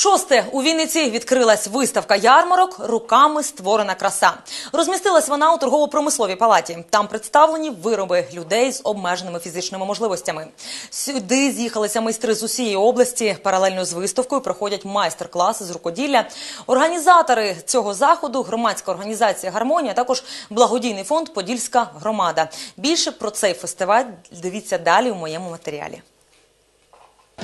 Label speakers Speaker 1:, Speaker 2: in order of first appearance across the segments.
Speaker 1: Шосте у Вінниці відкрилась виставка ярмарок Руками створена краса. Розмістилась вона у торгово-промисловій палаті. Там представлені вироби людей з обмеженими фізичними можливостями. Сюди з'їхалися майстри з усієї області. Паралельно з виставкою проходять майстер-класи з рукоділля. Організатори цього заходу громадська організація Гармонія, також благодійний фонд Подільська громада. Більше про цей фестиваль дивіться далі у моєму матеріалі.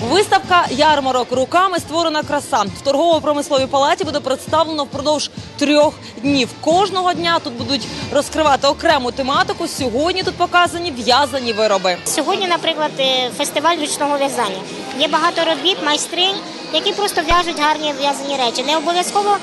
Speaker 1: Виставка ярмарок руками створена краса. В торгово-промисловій палаті буде представлено впродовж трьох днів. Кожного дня тут будуть розкривати окрему тематику. Сьогодні тут показані в'язані вироби.
Speaker 2: Сьогодні, наприклад, е, фестиваль ручного в'язання. Є багато робіт, майстринь, які просто в'яжуть гарні в'язані речі. Не обов'язково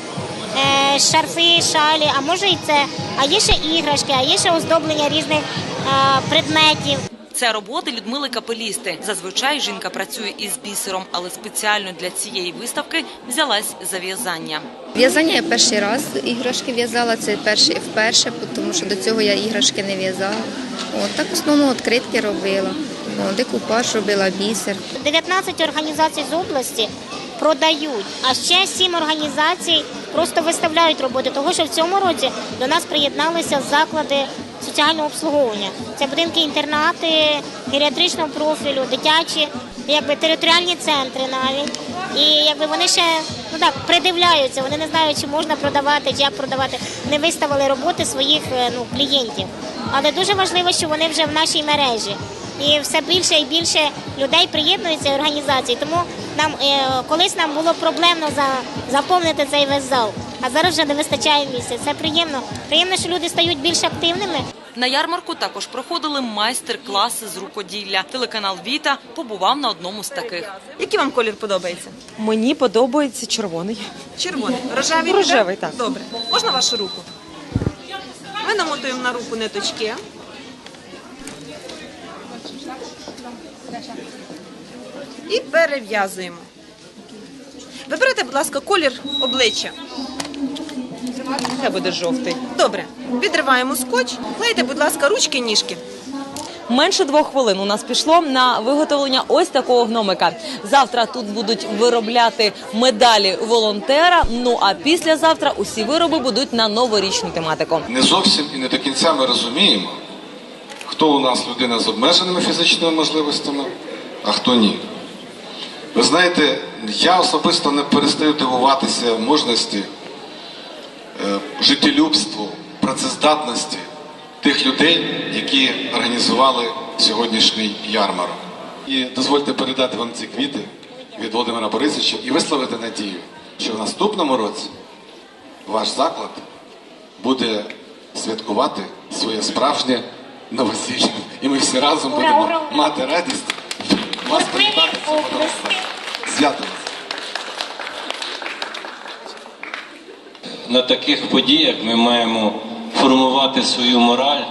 Speaker 2: е, шарфи, шалі, а може і це. А є ще іграшки, а є ще оздоблення різних е, предметів.
Speaker 1: Це роботи Людмили Капелісти. Зазвичай жінка працює із бісером, але спеціально для цієї виставки взялась за в'язання.
Speaker 3: В'язання я перший раз іграшки в'язала, це перший вперше, тому що до цього я іграшки не в'язала. От так в основному відкритки робила. О, декупаж робила бісер.
Speaker 2: 19 організацій з області продають, а ще 7 організацій просто виставляють роботи, того що в цьому році до нас приєдналися заклади соціального обслуговування. Це будинки інтернати, геріатричного профілю, дитячі, якби територіальні центри навіть. І якби вони ще ну так придивляються, вони не знають, чи можна продавати, чи як продавати. Не виставили роботи своїх е, ну, клієнтів. Але дуже важливо, що вони вже в нашій мережі. І все більше і більше людей приєднуються і організацій. Тому нам е, колись нам було проблемно за, заповнити цей весь зал, а зараз вже не вистачає місця. Це приємно. Приємно, що люди стають більш активними.
Speaker 1: На ярмарку також проходили майстер-класи з рукоділля. Телеканал Віта побував на одному з таких.
Speaker 4: Який вам колір подобається?
Speaker 1: Мені подобається червоний.
Speaker 4: Червоний. Рожевий?
Speaker 1: Рожевий, так.
Speaker 4: Добре. Можна вашу руку? Ми намотуємо на руку ниточки. І перев'язуємо. Виберете, будь ласка, колір обличчя.
Speaker 1: Це буде жовтий.
Speaker 4: Добре. Відриваємо скотч. Клейте, будь ласка, ручки, ніжки.
Speaker 1: Менше двох хвилин у нас пішло на виготовлення ось такого гномика. Завтра тут будуть виробляти медалі волонтера. Ну а післязавтра усі вироби будуть на новорічну тематику.
Speaker 5: не зовсім і не до кінця ми розуміємо, хто у нас людина з обмеженими фізичними можливостями, а хто ні. Ви знаєте, я особисто не перестаю дивуватися мужності, е, життєлюбству, працездатності тих людей, які організували сьогоднішній ярмарок. І дозвольте передати вам ці квіти від Володимира Борисовича і висловити надію, що в наступному році ваш заклад буде святкувати своє справжнє новосілля. І ми всі разом
Speaker 2: Ура,
Speaker 5: будемо
Speaker 2: ура, ура.
Speaker 5: мати радість вас привітати цим
Speaker 2: області.
Speaker 6: на таких подіях ми маємо формувати свою мораль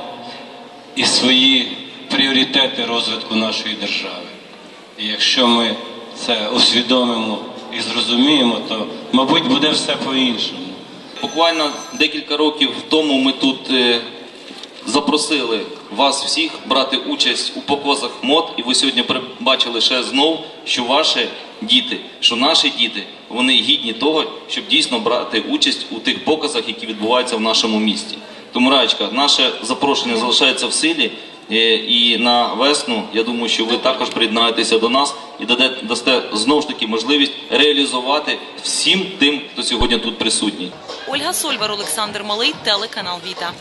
Speaker 6: і свої пріоритети розвитку нашої держави. І якщо ми це усвідомимо і зрозуміємо, то, мабуть, буде все по-іншому.
Speaker 7: Буквально декілька років тому ми тут е, запросили вас всіх брати участь у показах мод, і ви сьогодні бачили ще знов, що ваші діти, що наші діти, вони гідні того, щоб дійсно брати участь у тих показах, які відбуваються в нашому місті. Тому Раєчка, наше запрошення залишається в силі. е, І на весну я думаю, що ви також приєднаєтеся до нас і дасте знову ж таки можливість реалізувати всім тим, хто сьогодні тут присутній.
Speaker 1: Ольга Сольвар, Олександр Малий, телеканал Віта.